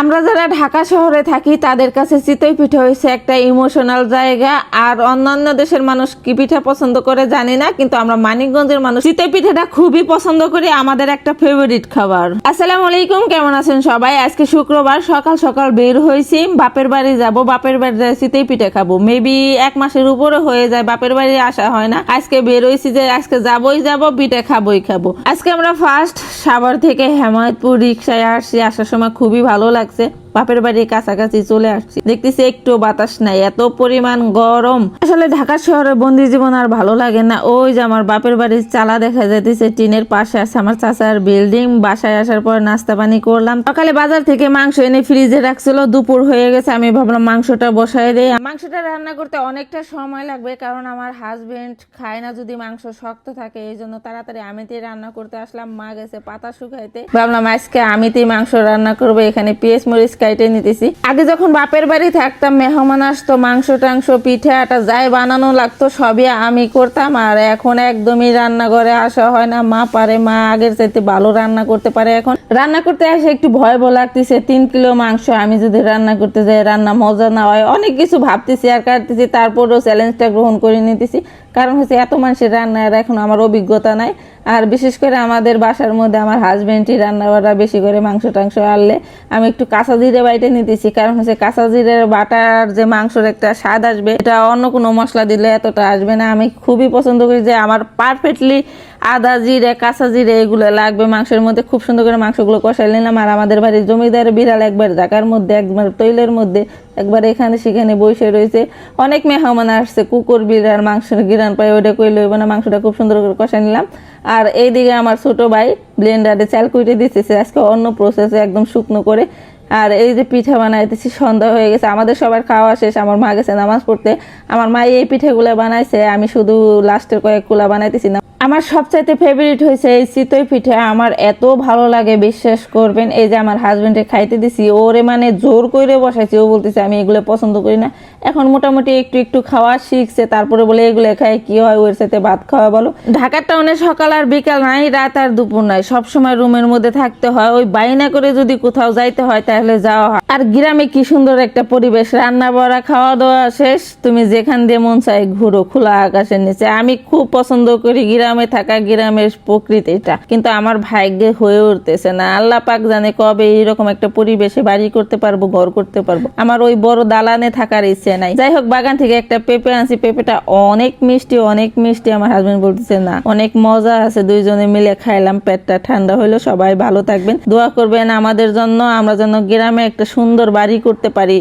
আমরা যারা ঢাকা শহরে থাকি, তাদের কাছে চিতই পিঠা হয়েছে একটা ইমোশনাল জায়গা। আর অন্যান্য দেশের মানুষ কি পিঠা পছন্দ করে জানি না, কিন্তু আমরা মানিকগঞ্জের মানুষ চিতই পিঠাটা খুবই পছন্দ করি, আমাদের একটা ফেভারিট খাবার। আসসালামু আলাইকুম, কেমন আছেন সবাই? আজকে শুক্রবার, সকাল সকাল বের হয়েছি বাপের বাড়ি যাব, বাপের বাড়ি যায় চিতই পিঠা খাব। মেবি এক মাসের উপরে হয়ে যায়, বাপের বাড়ি আসা হয় না। আজকে বের হয়েছি যে আজকে যাবই যাব, পিঠা খাবই খাব। আজকে আমরা ফার্স্ট সাভার থেকে হেমায়তপুর রিক্সায় আসছি, আসার সময় খুবই ভালো লাগছে বাপের বাড়ির কাছাকাছি চলে আসছি। দেখতেছি একটু বাতাস নাই, এত পরিমাণ গরম। আসলে ঢাকা শহরে বন্দি জীবন আর ভালো লাগে না। ওই যে আমার বাপের বাড়ির চালা দেখা যাইতেছে, টিনের পাশে আছে আমার চাচার বিল্ডিং। বাসায় আসার পর নাস্তা পানি করলাম। সকালে বাজার থেকে মাংস এনে ফ্রিজে রাখছিল, দুপুর হয়ে গেছে, আমি ভাবলাম মাংসটা বসায় দেই। মাংসটা রান্না করতে অনেকটা সময় লাগবে, কারণ আমার হাজবেন্ড খায় না যদি মাংস শক্ত থাকে, এই জন্য তাড়াতাড়ি আমিতেই রান্না করতে আসলাম। মা গেছে পাতা শুকাইতে। ভাবলাম আজকে আমিতেই মাংস রান্না করব, এখানে পেঁয়াজ মরিচ কাইটে নিতেছি। আগে যখন বাপের বাড়ি থাকতাম, মেহমান আসতো, মাংস, টাংস, পিঠে, আটা যাই বানানো লাগতো, সবই আমি করতাম। আর এখন একদমই রান্নাঘরে আসা হয় না। মা পারে, মা আগের চাইতে ভালো রান্না করতে পারে এখন। রান্না করতে আসে একটু ভয় ভয় লাগতেছে। তিন কিলো মাংস আমি যদি রান্না করতে যাই, রান্না মজা না হয়, অনেক কিছু ভাবতেছি আর কাটতেছি। তারপরেও চ্যালেঞ্জটা গ্রহণ করে নিতেছি। কারণ হচ্ছে এত মানুষের রান্নার এখন আমার অভিজ্ঞতা নাই। আর বিশেষ করে আমাদের বাসার মধ্যে আমার হাজব্যান্ডই রান্না বাড়া বেশি করে মাংস টাংস আনলে আমি একটু কাঁচা জিরে বাইটে নিতেছি। কারণ হচ্ছে কাঁচা জিরে বাটার যে মাংসর একটা স্বাদ আসবে, এটা অন্য কোনো মশলা দিলে এতটা আসবে না। আমি খুবই পছন্দ করি যে আমার পারফেক্টলি আদা জিরে, কাঁচা জিরে এগুলো লাগবে মাংসের মধ্যে। খুব সুন্দর করে মাংসগুলো কষাই নিলাম। আর আমাদের বাড়ির জমিদার বিড়াল একবার জাকার মধ্যে, একবার তৈলের মধ্যে, একবার এখানে সেখানে বসে রয়েছে। অনেক মেহমান আসছে, কুকুর বিড়াল, মাংসের গিরান পাই ওটা কই লইব না, মাংসটা খুব সুন্দর করে কষাই নিলাম। আর এইদিকে আমার ছোট ভাই ব্লেন্ডারে চাল কুইটে দিতেছে। আজকে অন্য প্রসেসে একদম শুকনো করে। আর এই যে পিঠা বানাইতেছি, সন্ধ্যা হয়ে গেছে। আমাদের সবার খাওয়া শেষ, আমার মা গেছে নামাজ পড়তে। আমার মা এই পিঠেগুলো বানাইছে, আমি শুধু লাস্টের কয়েক কুলা বানাইতেছি। না আমার সবচাইতে ফেভারিট হয়েছে এই চিতই পিঠে। আমার এত ভালো লাগে, বিশ্বাস করবেন। এই যে আমার হাজবেন্ডে খাইতে দিছি, ওরে মানে জোর করে বসাইছি। ও বলতেছে, আমি এগুলো পছন্দ করি না। এখন মোটামুটি একটু একটু খাওয়া শিখছে, তারপরে বলে, এগুলো খাই, কি হয় ওর সাথে ভাত খাওয়া বলো? ঢাকার টাউনে সকাল আর বিকাল নাই, রাত আর দুপুর নাই। সবসময় রুমের মধ্যে থাকতে হয়। ওই বাইনা করে যদি কোথাও যাইতে হয়, তাহলে যাওয়া হয়। আর গ্রামে কি সুন্দর একটা পরিবেশ। রান্না বাড়া খাওয়া দাওয়া শেষ। তুমি যেখান দিয়ে মন চাই ঘুরো, খোলা আকাশের নিচে। আমি খুব পছন্দ করি গ্রামে থাকা গ্রামের প্রকৃতিটা কিন্তু আমার ভাগ্যে হয়ে উঠতেছে না। আল্লাহ পাক জানে কবে এইরকম একটা পরিবেশে বাড়ি করতে পারব, ঘর করতে পারব। আমার ওই বড় দালানে থাকার ইচ্ছে নাই। যাই হোক, বাগান থেকে একটা পেঁপে আনছি। পেঁপেটা অনেক মিষ্টি অনেক মিষ্টি। আমার হাজবেন্ড বলতেছে, না, অনেক মজা আছে। দুইজনে মিলে খাইলাম। পেটটা ঠান্ডা হইল। সবাই ভালো থাকবেন। দোয়া করবেন আমাদের জন্য। আমরা যেন গ্রামে একটা সুন্দর বাড়ি করতে পারি।